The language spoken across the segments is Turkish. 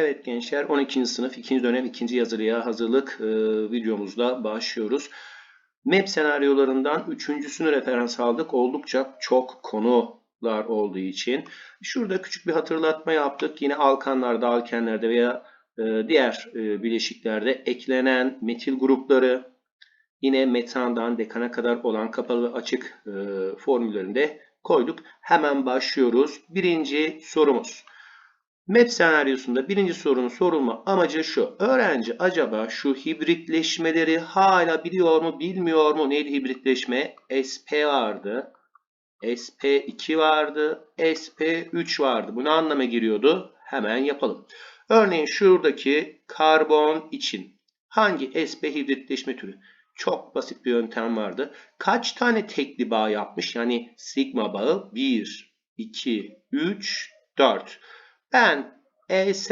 Evet gençler 12. sınıf 2. dönem 2. yazılıya hazırlık e, videomuzda başlıyoruz. MEP senaryolarından üçüncüsünü referans aldık. Oldukça çok konular olduğu için. Şurada küçük bir hatırlatma yaptık. Yine alkanlarda, alkenlerde veya e, diğer e, bileşiklerde eklenen metil grupları yine metandan dekana kadar olan kapalı ve açık e, formüllerinde koyduk. Hemen başlıyoruz. Birinci sorumuz. MEP senaryosunda birinci sorunun sorulma amacı şu. Öğrenci acaba şu hibritleşmeleri hala biliyor mu bilmiyor mu? Neydi hibritleşme? SP vardı. SP2 vardı. SP3 vardı. Bu ne anlama giriyordu? Hemen yapalım. Örneğin şuradaki karbon için hangi sp hibritleşme türü? Çok basit bir yöntem vardı. Kaç tane tekli bağ yapmış? Yani sigma bağı 1, 2, 3, 4. Ben ES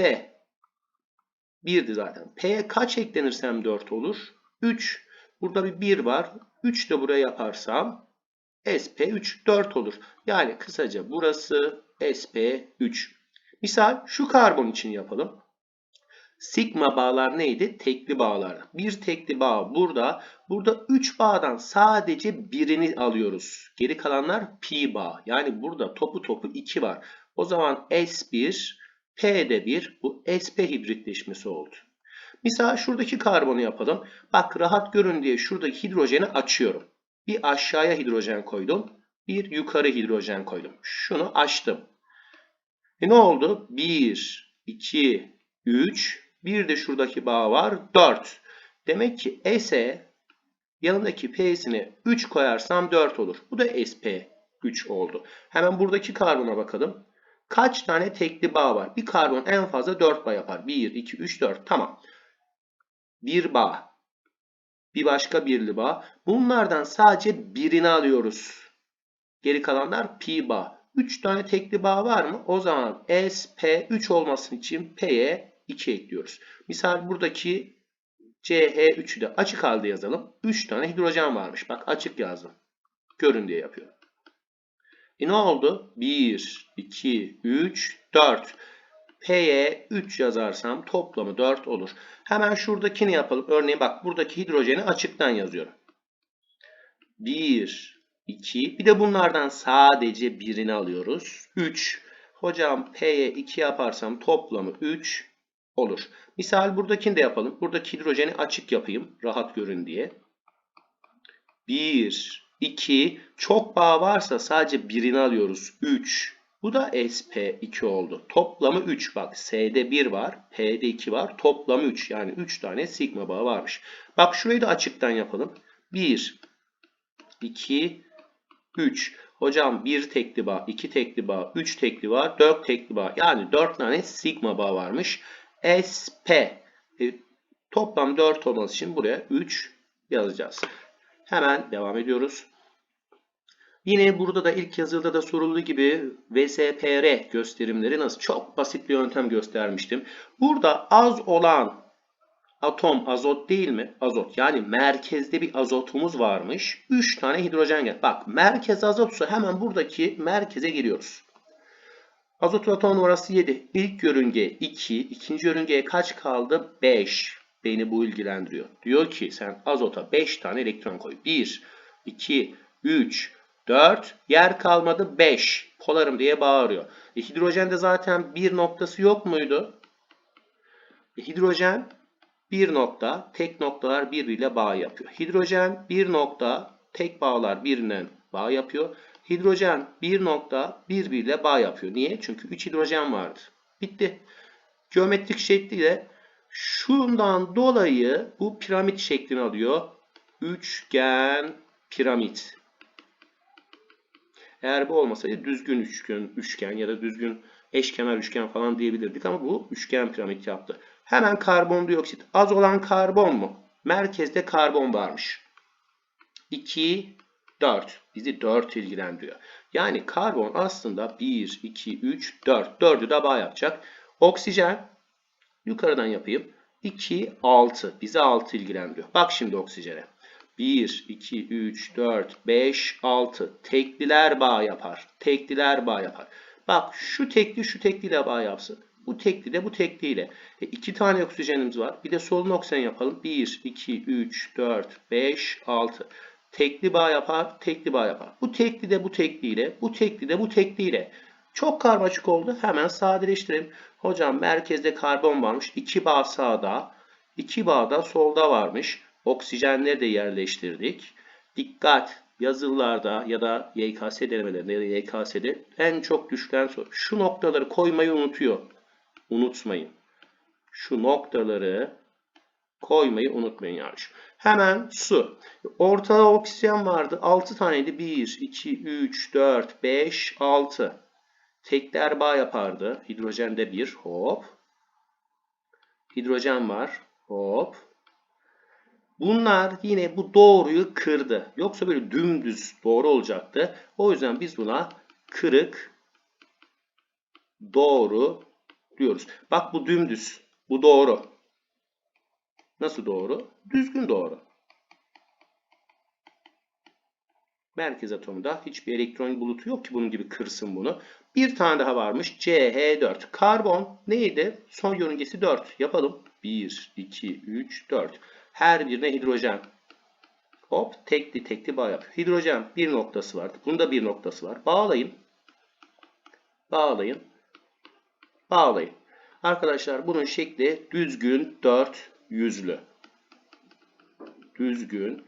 1'di zaten. P'ye kaç eklenirsem 4 olur? 3. Burada bir 1 var. 3 de buraya yaparsam SP3 4 olur. Yani kısaca burası SP3. Misal şu karbon için yapalım. Sigma bağlar neydi? Tekli bağlar. Bir tekli bağ burada. Burada 3 bağdan sadece birini alıyoruz. Geri kalanlar pi bağ. Yani burada topu topu 2 var. O zaman S1, P'de 1. Bu SP hibritleşmesi oldu. Misal şuradaki karbonu yapalım. Bak rahat görün diye şuradaki hidrojeni açıyorum. Bir aşağıya hidrojen koydum. Bir yukarı hidrojen koydum. Şunu açtım. E ne oldu? 1, 2, 3. Bir de şuradaki bağ var. 4. Demek ki S'e yanındaki P'sine 3 koyarsam 4 olur. Bu da SP 3 oldu. Hemen buradaki karbona bakalım. Kaç tane tekli bağ var? Bir karbon en fazla 4 bağ yapar. 1, 2, 3, 4. Tamam. Bir bağ. Bir başka birli bağ. Bunlardan sadece birini alıyoruz. Geri kalanlar pi bağ. 3 tane tekli bağ var mı? O zaman SP3 olması için P'ye 2 ekliyoruz. Misal buradaki CH3'ü de açık halde yazalım. 3 tane hidrojen varmış. Bak açık yazdım. Görün diye yapıyorum. E ne oldu? 1, 2, 3, 4. P'ye 3 yazarsam toplamı 4 olur. Hemen şuradakini yapalım. Örneğin bak buradaki hidrojeni açıktan yazıyorum. 1, 2. Bir de bunlardan sadece birini alıyoruz. 3. Hocam P'ye 2 yaparsam toplamı 3 olur. Misal buradakini de yapalım. Buradaki hidrojeni açık yapayım. Rahat görün diye. 1, 2. Çok bağ varsa sadece birini alıyoruz. 3. Bu da SP2 oldu. Toplamı 3. Bak S'de 1 var. P'de 2 var. Toplamı 3. Yani 3 tane sigma bağı varmış. Bak şurayı da açıktan yapalım. 1, 2, 3. Hocam 1 tekli bağ, 2 tekli bağ, 3 tekli bağ, 4 tekli bağ. Yani 4 tane sigma bağ varmış. SP. E, toplam 4 olması için buraya 3 yazacağız. Hemen devam ediyoruz. Yine burada da ilk yazıda da sorulduğu gibi VSPR gösterimleri nasıl? Çok basit bir yöntem göstermiştim. Burada az olan atom azot değil mi? Azot. Yani merkezde bir azotumuz varmış. 3 tane hidrojen gel. Bak merkez azotsa hemen buradaki merkeze giriyoruz. Azot atom numarası 7. İlk yörünge 2. ikinci yörüngeye kaç kaldı? 5. Beni bu ilgilendiriyor. Diyor ki sen azota 5 tane elektron koy. 1, 2, 3, 4. Yer kalmadı 5. Polarım diye bağırıyor. E, hidrojende zaten bir noktası yok muydu? E, hidrojen bir nokta, tek noktalar birbiriyle bağ yapıyor. Hidrojen bir nokta, tek bağlar birbirinden bağ yapıyor. Hidrojen bir nokta birbiriyle bağ yapıyor. Niye? Çünkü 3 hidrojen vardı. Bitti. Geometrik şekliyle şundan dolayı bu piramit şeklini alıyor. Üçgen piramit. Eğer bu olmasaydı düzgün üçgen, üçgen ya da düzgün eşkenar üçgen falan diyebilirdik ama bu üçgen piramit yaptı. Hemen karbondioksit. Az olan karbon mu? Merkezde karbon varmış. 2, 4. Bizi 4 ilgilendiriyor. Yani karbon aslında 1, 2, 3, 4. 4'ü de bağ yapacak. Oksijen yukarıdan yapayım. 2, 6. Bizi 6 ilgilendiriyor. Bak şimdi oksijene. 1, 2, 3, 4, 5, 6. Tekliler bağ yapar. Tekliler bağ yapar. Bak şu tekli şu tekliyle bağ yapsın. Bu tekli de bu tekliyle. E, iki tane oksijenimiz var. Bir de solun oksijen yapalım. 1, 2, 3, 4, 5, 6. Tekli bağ yapar, tekli bağ yapar. Bu tekli de bu tekliyle, bu tekli de bu tekliyle. Çok karmaşık oldu. Hemen sadeleştirelim. Hocam merkezde karbon varmış. 2 bağ sağda, 2 bağ da solda varmış. Oksijenleri de yerleştirdik. Dikkat! Yazılılarda ya da YKS denemelerinde ya da YKS'de en çok düşen soru. Şu noktaları koymayı unutuyor. Unutmayın. Şu noktaları koymayı unutmayın yarış. Hemen su. Ortada oksijen vardı. 6 taneydi. 1, 2, 3, 4, 5, 6. Tekler bağ yapardı. Hidrojende 1. Hop. Hidrojen var. Hop. Bunlar yine bu doğruyu kırdı. Yoksa böyle dümdüz doğru olacaktı. O yüzden biz buna kırık doğru diyoruz. Bak bu dümdüz. Bu doğru. Nasıl doğru? Düzgün doğru. Merkez atomda hiçbir elektron bulutu yok ki bunun gibi kırsın bunu. Bir tane daha varmış. CH4. Karbon neydi? Son yörüngesi 4. Yapalım. 1, 2, 3, 4. Her birine hidrojen. Hop tekli tekli bağ yapıyor. Hidrojen bir noktası var. Bunda bir noktası var. Bağlayın. Bağlayın. Bağlayın. Arkadaşlar bunun şekli düzgün 4 yüzlü. Düzgün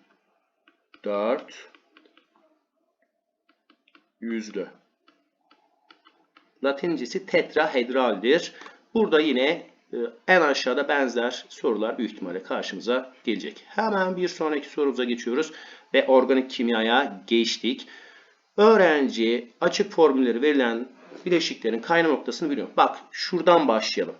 4 yüzlü. Latincesi tetrahedraldir. Burada yine e, en aşağıda benzer sorular büyük ihtimalle karşımıza gelecek. Hemen bir sonraki sorumuza geçiyoruz ve organik kimyaya geçtik. Öğrenci açık formülleri verilen bileşiklerin kaynama noktasını biliyor. Bak şuradan başlayalım.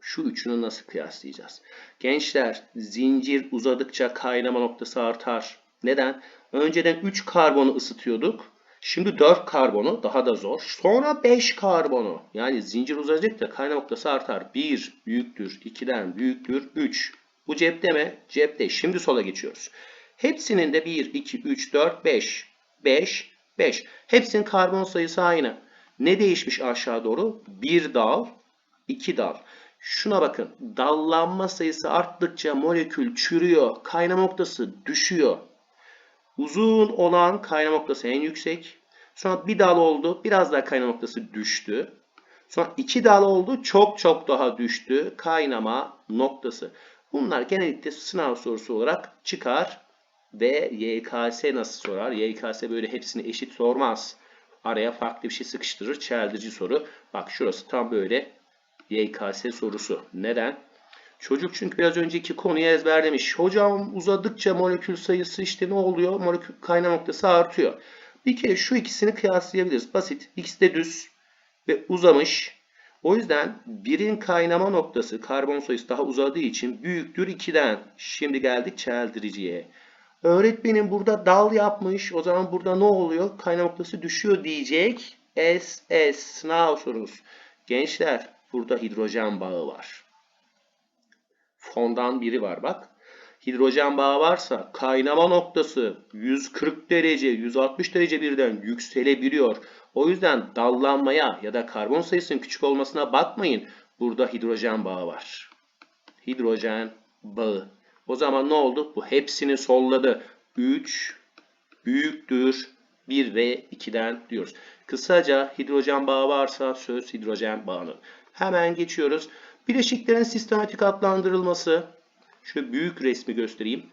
Şu üçünü nasıl kıyaslayacağız? Gençler zincir uzadıkça kaynama noktası artar. Neden? Önceden 3 karbonu ısıtıyorduk. Şimdi 4 karbonu daha da zor. Sonra 5 karbonu. Yani zincir uzadıkça kaynama noktası artar. 1 büyüktür, 2'den büyüktür, 3. Bu cepte mi? Cepte. Şimdi sola geçiyoruz. Hepsinin de 1, 2, 3, 4, 5. 5, 5. Hepsinin karbon sayısı aynı. Ne değişmiş aşağı doğru? 1 dal, 2 dal. Şuna bakın. Dallanma sayısı arttıkça molekül çürüyor. Kaynama noktası düşüyor. Uzun olan kaynama noktası en yüksek. Sonra bir dal oldu. Biraz daha kaynama noktası düştü. Sonra iki dal oldu. Çok çok daha düştü. Kaynama noktası. Bunlar genellikle sınav sorusu olarak çıkar. Ve YKS nasıl sorar? YKS böyle hepsini eşit sormaz. Araya farklı bir şey sıkıştırır. Çeldirici soru. Bak şurası tam böyle YKS sorusu. Neden? Çocuk çünkü biraz önceki konuyu ezberlemiş. Hocam uzadıkça molekül sayısı işte ne oluyor? Molekül kaynama noktası artıyor. Bir kere şu ikisini kıyaslayabiliriz. Basit. İkisi de düz ve uzamış. O yüzden birin kaynama noktası karbon sayısı daha uzadığı için büyüktür 2'den. Şimdi geldik çeldiriciye. Öğretmenim burada dal yapmış. O zaman burada ne oluyor? Kaynama noktası düşüyor diyecek. S, S. Sınav sorumuz. Gençler burada hidrojen bağı var fondan biri var bak. Hidrojen bağı varsa kaynama noktası 140 derece, 160 derece birden yükselebiliyor. O yüzden dallanmaya ya da karbon sayısının küçük olmasına bakmayın. Burada hidrojen bağı var. Hidrojen bağı. O zaman ne oldu? Bu hepsini solladı. 3 büyüktür 1 ve 2'den diyoruz. Kısaca hidrojen bağı varsa söz hidrojen bağını. Hemen geçiyoruz. Bileşiklerin sistematik adlandırılması. Şu büyük resmi göstereyim.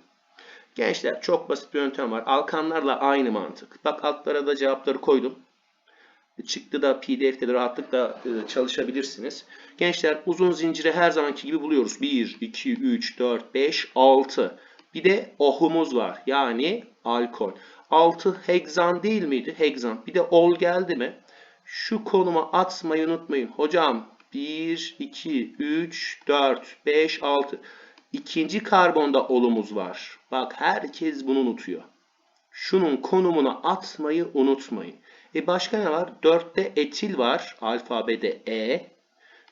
Gençler çok basit bir yöntem var. Alkanlarla aynı mantık. Bak altlara da cevapları koydum. Çıktı da pdf'de de rahatlıkla e, çalışabilirsiniz. Gençler uzun zinciri her zamanki gibi buluyoruz. 1, 2, 3, 4, 5, 6. Bir de ohumuz var. Yani alkol. 6 hegzan değil miydi? Hegzan. Bir de ol geldi mi? Şu konuma atmayı unutmayın. Hocam 1, 2, 3, 4, 5, 6. İkinci karbonda olumuz var. Bak herkes bunu unutuyor. Şunun konumuna atmayı unutmayın. E başka ne var? 4'te etil var. Alfabede E.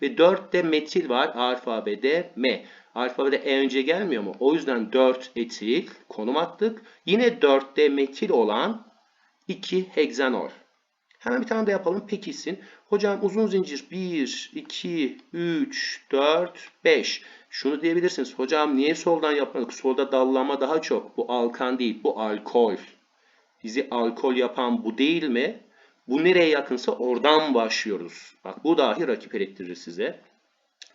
Ve 4'te metil var. Alfabede M. Alfabede E önce gelmiyor mu? O yüzden 4 etil konum attık. Yine 4'te metil olan 2 heksanol. Hemen bir tane de yapalım pekilsin. Hocam uzun zincir 1, 2, 3, 4, 5. Şunu diyebilirsiniz. Hocam niye soldan yapmadık? Solda dallama daha çok. Bu alkan değil, bu alkol. Bizi alkol yapan bu değil mi? Bu nereye yakınsa oradan başlıyoruz. Bak bu dahi rakip elektirir size.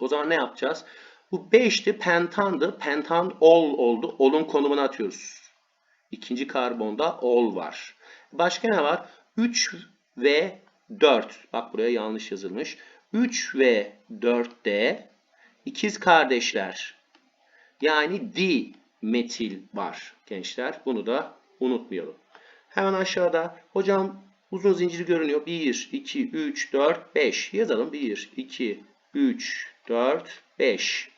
O zaman ne yapacağız? Bu 5'ti pentandı. Pentan ol oldu. Ol'un konumuna atıyoruz. İkinci karbonda ol var. Başka ne var? 3 ve 4. Bak buraya yanlış yazılmış. 3 ve 4'te ikiz kardeşler. Yani di metil var gençler. Bunu da unutmayalım. Hemen aşağıda hocam uzun zincir görünüyor. 1, 2, 3, 4, 5. Yazalım. 1, 2, 3, 4, 5.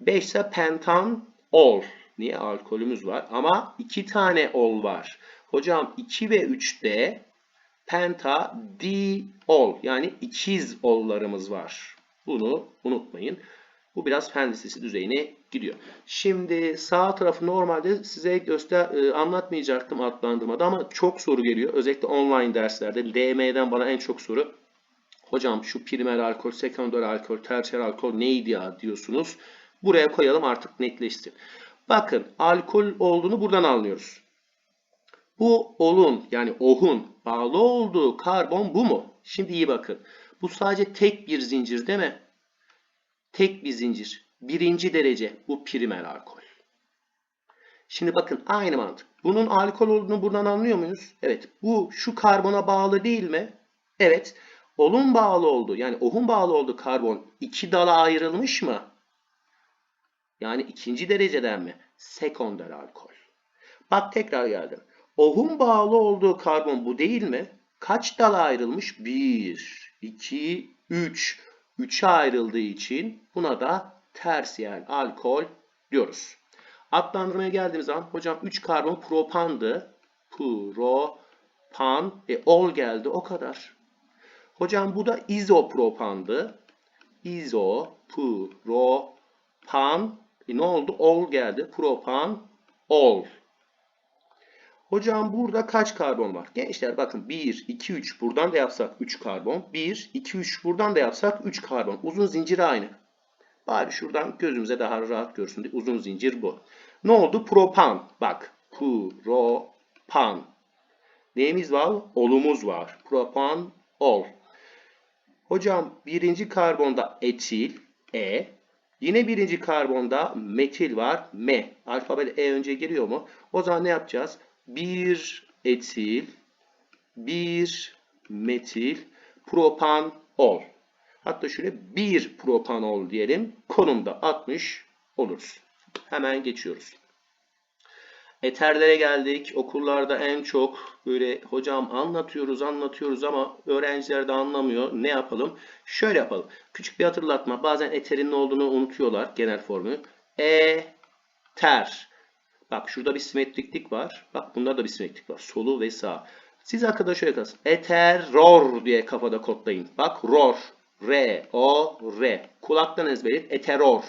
5 ise pentan ol. Niye? Alkolümüz var. Ama 2 tane ol var. Hocam 2 ve 3'te penta di ol. Yani ikiz ollarımız var. Bunu unutmayın. Bu biraz fen lisesi düzeyine gidiyor. Şimdi sağ tarafı normalde size göster e, anlatmayacaktım adlandırmada ama çok soru geliyor. Özellikle online derslerde DM'den bana en çok soru. Hocam şu primer alkol, sekonder alkol, tersiyer alkol neydi ya diyorsunuz. Buraya koyalım artık netleşsin. Bakın alkol olduğunu buradan anlıyoruz. Bu olun yani ohun bağlı olduğu karbon bu mu? Şimdi iyi bakın. Bu sadece tek bir zincir değil mi? Tek bir zincir. Birinci derece bu primer alkol. Şimdi bakın aynı mantık. Bunun alkol olduğunu buradan anlıyor muyuz? Evet. Bu şu karbona bağlı değil mi? Evet. Olun bağlı oldu. Yani ohun bağlı olduğu karbon iki dala ayrılmış mı? Yani ikinci dereceden mi? Sekonder alkol. Bak tekrar geldim. Ohun bağlı olduğu karbon bu değil mi? Kaç dala ayrılmış? 1, 2, 3. 3'e ayrıldığı için buna da tersiyer alkol diyoruz. Adlandırmaya geldiğimiz zaman hocam 3 karbon propandı. Propan. E ol geldi o kadar. Hocam bu da izopropandı. Izopropan. E ne oldu? Ol geldi. Propan. Ol. Hocam burada kaç karbon var? Gençler bakın 1, 2, 3 buradan da yapsak 3 karbon. 1, 2, 3 buradan da yapsak 3 karbon. Uzun zincir aynı. Bari şuradan gözümüze daha rahat görsün diye uzun zincir bu. Ne oldu? Propan. Bak. Propan. Neyimiz var? Olumuz var. Propan, ol. Hocam birinci karbonda etil, E. Yine birinci karbonda metil var, M. Alfabede E önce geliyor mu? O zaman ne yapacağız? 1 etil, 1 metil, propan, ol. Hatta şöyle 1 propanol diyelim. Konumda 60 oluruz. Hemen geçiyoruz. Eterlere geldik. Okullarda en çok böyle hocam anlatıyoruz anlatıyoruz ama öğrenciler de anlamıyor. Ne yapalım? Şöyle yapalım. Küçük bir hatırlatma. Bazen eterin ne olduğunu unutuyorlar genel formülü. E ter. Bak şurada bir simetriklik var. Bak bunda da bir simetriklik var. Solu ve sağ. Siz arkadaşlar şöyle kalsın. Eteror diye kafada kodlayın. Bak ror. R, O, R. Kulaktan ezberleyin. Eteror.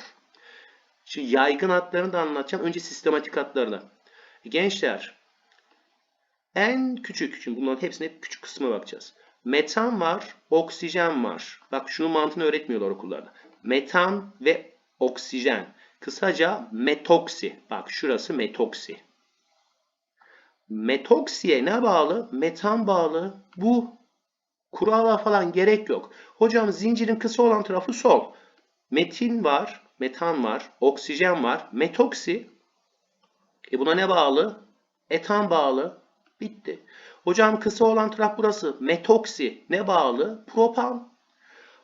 Şimdi yaygın hatlarını da anlatacağım. Önce sistematik hatlarını. Gençler en küçük, çünkü bunların hepsine hep küçük kısmına bakacağız. Metan var, oksijen var. Bak şunun mantığını öğretmiyorlar okullarda. Metan ve oksijen. Kısaca metoksi. Bak şurası metoksi. Metoksiye ne bağlı? Metan bağlı. Bu kurala falan gerek yok. Hocam zincirin kısa olan tarafı sol. Metin var, metan var, oksijen var. Metoksi. E buna ne bağlı? Etan bağlı. Bitti. Hocam kısa olan taraf burası. Metoksi. Ne bağlı? Propan.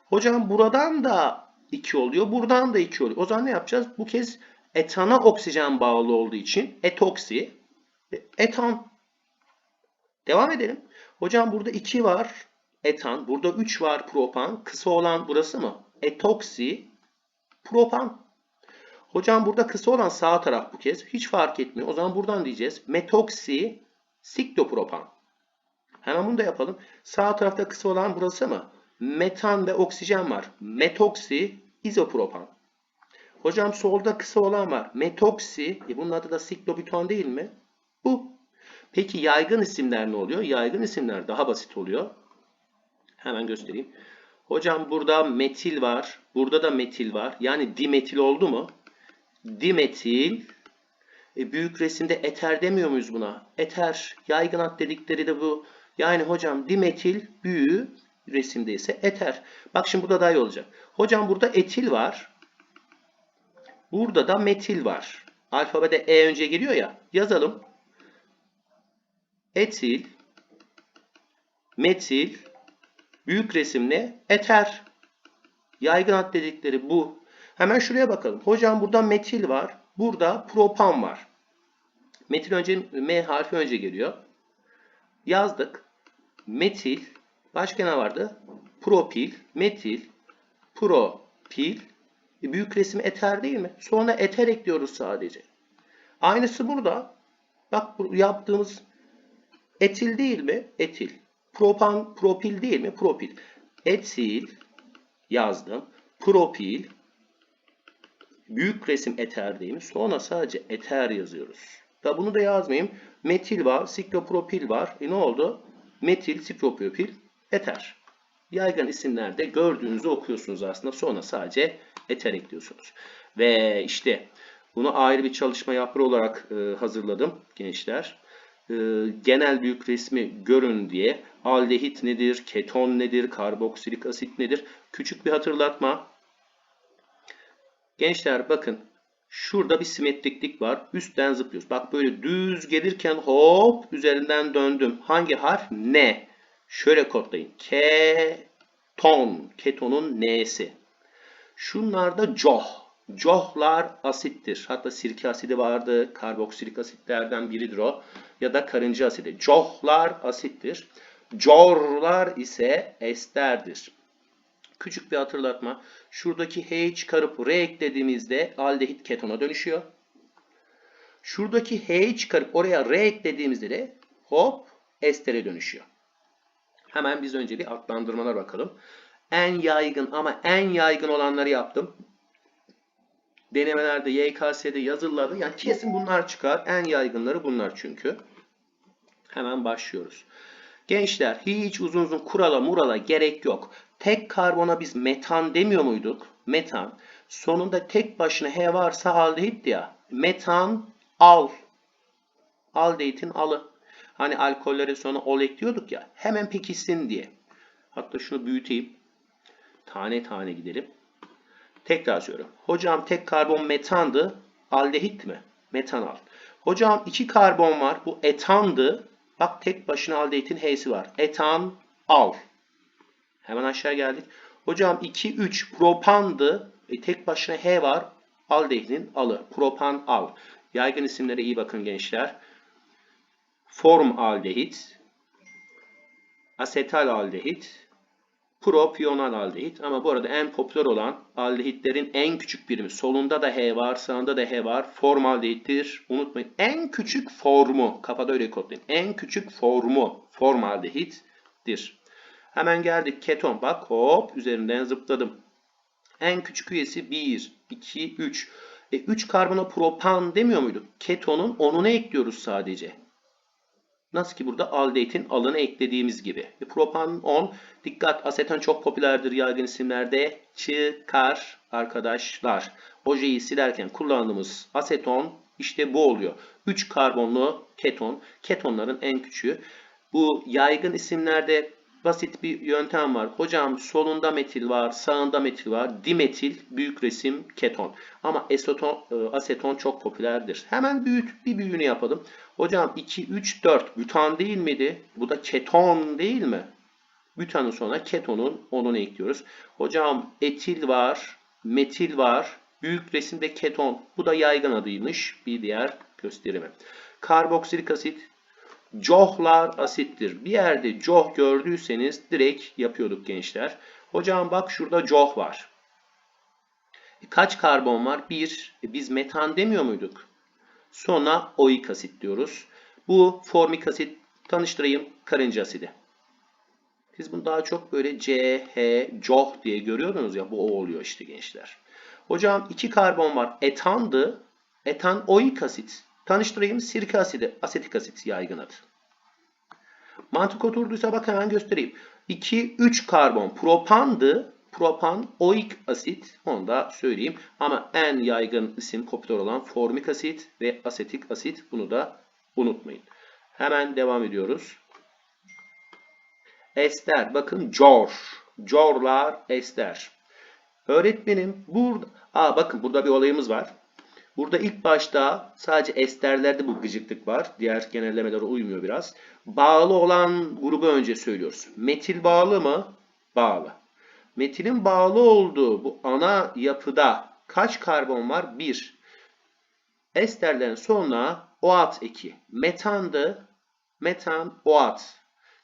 Hocam buradan da 2 oluyor. Buradan da 2 oluyor. O zaman ne yapacağız? Bu kez etana oksijen bağlı olduğu için etoksi. Etan. Devam edelim. Hocam burada 2 var. Etan. Burada 3 var propan. Kısa olan burası mı? Etoksi. Propan. Hocam burada kısa olan sağ taraf bu kez. Hiç fark etmiyor. O zaman buradan diyeceğiz. Metoksi siklopropan. Hemen bunu da yapalım. Sağ tarafta kısa olan burası mı? Metan ve oksijen var. Metoksi izopropan. Hocam solda kısa olan var. Metoksi. E bunun adı da siklobutan değil mi? Bu. Peki yaygın isimler ne oluyor? Yaygın isimler daha basit oluyor. Hemen göstereyim. Hocam burada metil var. Burada da metil var. Yani dimetil oldu mu? Dimetil. E, büyük resimde eter demiyor muyuz buna? Eter. Yaygın ad dedikleri de bu. Yani hocam dimetil büyüğü resimde ise eter. Bak şimdi burada daha iyi olacak. Hocam burada etil var. Burada da metil var. Alfabede E önce geliyor ya. Yazalım. Etil, metil, büyük resim ne? Eter. Yaygın ad dedikleri bu. Hemen şuraya bakalım. Hocam burada metil var. Burada propan var. Metil önce M harfi önce geliyor. Yazdık. Metil. Başka ne vardı? Propil, metil, propil. E, büyük resim eter değil mi? Sonra eter ekliyoruz sadece. Aynısı burada. Bak yaptığımız etil değil mi? Etil. Propan, propil değil mi? Propil. Etil yazdım. Propil büyük resim eter değil mi? Sonra sadece eter yazıyoruz. Da bunu da yazmayayım. Metil var, sikropropil var. E ne oldu? Metil, sikropropil, eter. Yaygın isimlerde gördüğünüzü okuyorsunuz aslında. Sonra sadece eter ekliyorsunuz. Ve işte bunu ayrı bir çalışma yaprağı olarak e, hazırladım gençler. E, genel büyük resmi görün diye aldehit nedir, keton nedir, karboksilik asit nedir? Küçük bir hatırlatma. Gençler bakın şurada bir simetriklik var. Üstten zıplıyoruz. Bak böyle düz gelirken hop üzerinden döndüm. Hangi harf? Ne? Şöyle kodlayın. Keton. Ketonun N'si. Şunlarda coh. Cohlar asittir. Hatta sirke asidi vardı. Karboksilik asitlerden biridir o. Ya da karıncı asidi. Cohlar asittir. Corlar ise esterdir. Küçük bir hatırlatma. Şuradaki H çıkarıp R eklediğimizde aldehit ketona dönüşüyor. Şuradaki H çıkarıp oraya R eklediğimizde de hop estere dönüşüyor. Hemen biz önce bir adlandırmalar bakalım. En yaygın ama en yaygın olanları yaptım. Denemelerde YKS'de yazıladı. Yani kesin bunlar çıkar. En yaygınları bunlar çünkü. Hemen başlıyoruz. Gençler hiç uzun uzun kurala murala gerek yok. Tek karbona biz metan demiyor muyduk? Metan. Sonunda tek başına H varsa aldehit ya. Metan al. Aldehitin alı. Hani alkolleri sonra ol ekliyorduk ya. Hemen pekişsin diye. Hatta şunu büyüteyim. Tane tane gidelim. Tekrar söylüyorum. Hocam tek karbon metandı. Aldehit mi? Metanal. Hocam iki karbon var. Bu etandı. Bak tek başına aldehitin H'si var. Etan al. Hemen aşağı geldik. Hocam 2, 3 propandı. E, tek başına H var. Aldehidin alı. Propan al. Yaygın isimlere iyi bakın gençler. Form aldehit. Asetal aldehit. Propional aldehit. Ama bu arada en popüler olan aldehitlerin en küçük birimi. Solunda da H var, sağında da H var. Formaldehittir. Unutmayın. En küçük formu. Kafada öyle kodlayın. En küçük formu formaldehittir. Hemen geldik keton. Bak hop üzerinden zıpladım. En küçük üyesi 1, 2, 3. E, 3 karbona propan demiyor muyduk? Ketonun onunu ekliyoruz sadece. Nasıl ki burada aldehidin alını eklediğimiz gibi. E, propan 10. Dikkat aseton çok popülerdir yaygın isimlerde. Çıkar arkadaşlar. Ojeyi silerken kullandığımız aseton işte bu oluyor. 3 karbonlu keton. Ketonların en küçüğü. Bu yaygın isimlerde basit bir yöntem var. Hocam solunda metil var, sağında metil var. Dimetil büyük resim keton. Ama eseton, aseton çok popülerdir. Hemen büyüt bir büyüğünü yapalım. Hocam 2, 3, 4 butan değil miydi? Bu da keton değil mi? Butanın sonra ketonun onunu ekliyoruz. Hocam etil var, metil var. Büyük resimde keton. Bu da yaygın adıymış. Bir diğer gösterimi. Karboksilik asit Cohlar asittir. Bir yerde coh gördüyseniz direkt yapıyorduk gençler. Hocam bak şurada coh var. E, kaç karbon var? 1. E, biz metan demiyor muyduk? Sonra oik asit diyoruz. Bu formik asit tanıştırayım karınca asidi. Siz bunu daha çok böyle C, H, coh diye görüyorsunuz ya bu o oluyor işte gençler. Hocam 2 karbon var. Etandı. Etan oik asit. Tanıştırayım sirke asidi, asetik asit yaygın adı. Mantık oturduysa bak hemen göstereyim. 2, 3 karbon propandı. Propan oik asit. Onu da söyleyeyim. Ama en yaygın isim popüler olan formik asit ve asetik asit. Bunu da unutmayın. Hemen devam ediyoruz. Ester. Bakın cor. Corlar ester. Öğretmenim burada... Aa bakın burada bir olayımız var. Burada ilk başta sadece esterlerde bu gıcıklık var. Diğer genellemelere uymuyor biraz. Bağlı olan grubu önce söylüyoruz. Metil bağlı mı? Bağlı. Metilin bağlı olduğu bu ana yapıda kaç karbon var? 1. Esterlerin sonuna OAT eki. Metandı. Metan OAT.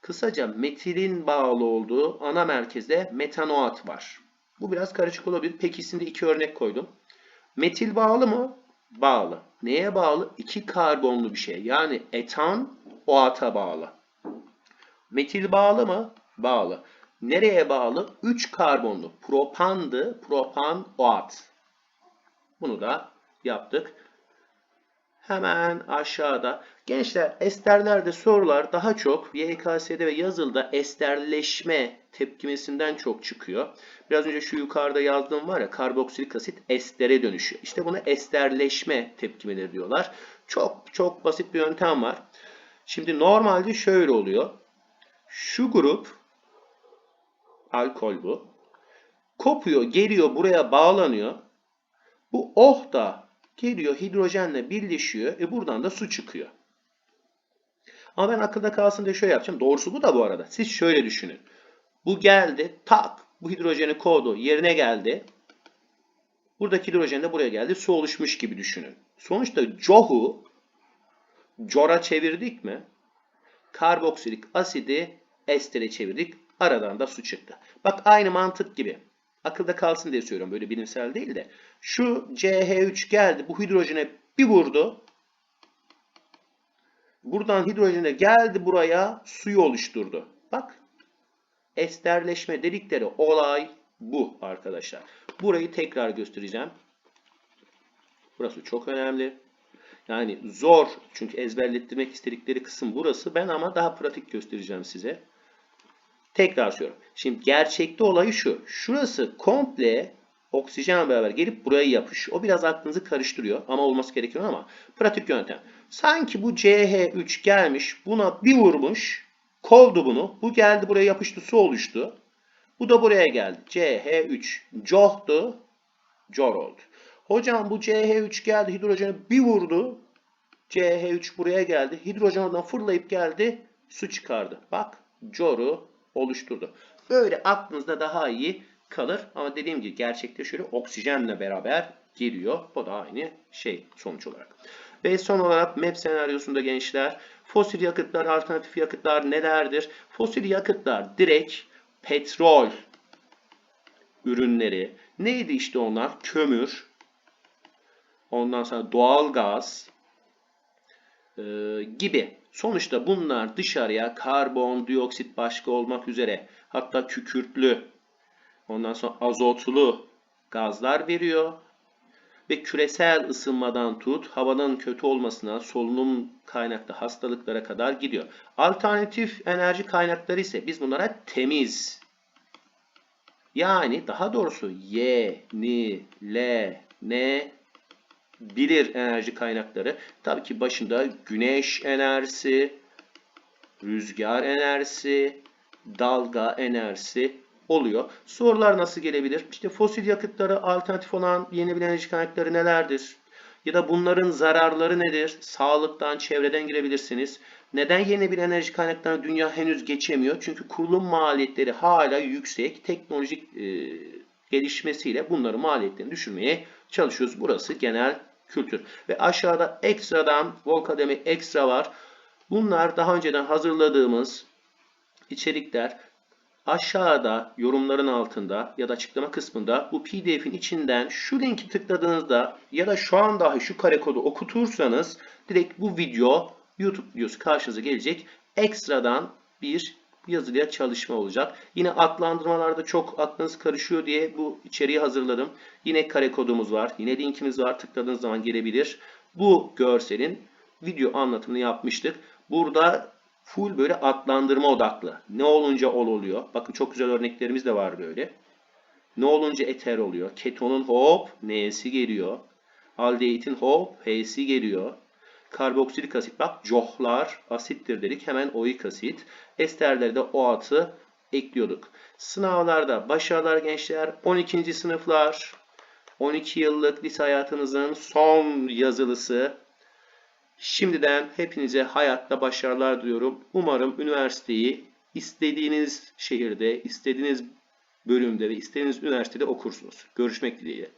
Kısaca metilin bağlı olduğu ana merkezde metanoat var. Bu biraz karışık olabilir. Pekisinde iki örnek koydum. Metil bağlı mı? Bağlı. Neye bağlı? İki karbonlu bir şey. Yani etan OAT'a bağlı. Metil bağlı mı? Bağlı. Nereye bağlı? 3 karbonlu. Propandı. Propan OAT. Bunu da yaptık. Hemen aşağıda. Gençler esterlerde sorular daha çok YKS'de ve yazılıda esterleşme tepkimesinden çok çıkıyor. Biraz önce şu yukarıda yazdığım var ya karboksilik asit estere dönüşüyor. İşte buna esterleşme tepkimeleri diyorlar. Çok çok basit bir yöntem var. Şimdi normalde şöyle oluyor. Şu grup alkol bu. Kopuyor, geliyor, buraya bağlanıyor. Bu oh da geliyor, hidrojenle birleşiyor. E buradan da su çıkıyor. Ama ben akılda kalsın diye şöyle yapacağım. Doğrusu bu da bu arada. Siz şöyle düşünün. Bu geldi, tak, bu hidrojeni kovdu, yerine geldi. Buradaki hidrojen de buraya geldi. Su oluşmuş gibi düşünün. Sonuçta cohu cora çevirdik mi? Karboksilik asidi estere çevirdik. Aradan da su çıktı. Bak aynı mantık gibi. Akılda kalsın diye söylüyorum. Böyle bilimsel değil de. Şu CH3 geldi. Bu hidrojene bir vurdu. Buradan hidrojene geldi buraya. Suyu oluşturdu. Bak. Esterleşme dedikleri olay bu arkadaşlar. Burayı tekrar göstereceğim. Burası çok önemli. Yani zor çünkü ezberlettirmek istedikleri kısım burası. Ben ama daha pratik göstereceğim size. Tekrar söylüyorum. Şimdi gerçekte olayı şu. Şurası komple oksijenle beraber gelip buraya yapışıyor. O biraz aklınızı karıştırıyor ama olması gerekiyor ama pratik yöntem. Sanki bu CH3 gelmiş buna bir vurmuş kovdu bunu. Bu geldi buraya yapıştı su oluştu. Bu da buraya geldi. CH3 cohtu cor oldu. Hocam bu CH3 geldi hidrojeni bir vurdu. CH3 buraya geldi. Hidrojen oradan fırlayıp geldi. Su çıkardı. Bak coru oluşturdu. Böyle aklınızda daha iyi kalır. Ama dediğim gibi gerçekte şöyle oksijenle beraber geliyor. Bu da aynı şey sonuç olarak. Ve son olarak MEP senaryosunda gençler fosil yakıtlar, alternatif yakıtlar nelerdir? Fosil yakıtlar direkt petrol ürünleri. Neydi işte onlar? Kömür, ondan sonra doğal gaz e, gibi. Sonuçta bunlar dışarıya karbon, dioksit başka olmak üzere hatta kükürtlü, ondan sonra azotlu gazlar veriyor. Ve küresel ısınmadan tut, havanın kötü olmasına, solunum kaynaklı hastalıklara kadar gidiyor. Alternatif enerji kaynakları ise biz bunlara temiz yani daha doğrusu yenilenebilir bilir enerji kaynakları. Tabii ki başında güneş enerjisi, rüzgar enerjisi, dalga enerjisi oluyor. Sorular nasıl gelebilir? İşte fosil yakıtları alternatif olan yeni enerji kaynakları nelerdir? Ya da bunların zararları nedir? Sağlıktan, çevreden girebilirsiniz. Neden yeni bir enerji kaynaklarına dünya henüz geçemiyor? Çünkü kurulum maliyetleri hala yüksek. Teknolojik e, gelişmesiyle bunların maliyetlerini düşürmeye çalışıyoruz. Burası genel kültür. Ve aşağıda ekstradan Volkademi ekstra var. Bunlar daha önceden hazırladığımız içerikler. Aşağıda yorumların altında ya da açıklama kısmında bu pdf'in içinden şu linki tıkladığınızda ya da şu an dahi şu kare kodu okutursanız direkt bu video YouTube videosu karşınıza gelecek. Ekstradan bir yazılıya çalışma olacak. Yine adlandırmalarda çok aklınız karışıyor diye bu içeriği hazırladım. Yine kare kodumuz var. Yine linkimiz var. Tıkladığınız zaman gelebilir. Bu görselin video anlatımını yapmıştık. Burada Full böyle adlandırma odaklı. Ne olunca ol oluyor. Bakın çok güzel örneklerimiz de var böyle. Ne olunca eter oluyor. Ketonun hop n'si geliyor. Aldehidin hop h'si geliyor. Karboksilik asit bak johlar asittir dedik. Hemen oik asit. Esterlerde o atı ekliyorduk. Sınavlarda başarılar gençler. 12. sınıflar. 12 yıllık lise hayatınızın son yazılısı. Şimdiden hepinize hayatta başarılar diliyorum. Umarım üniversiteyi istediğiniz şehirde, istediğiniz bölümde ve istediğiniz üniversitede okursunuz. Görüşmek dileğiyle.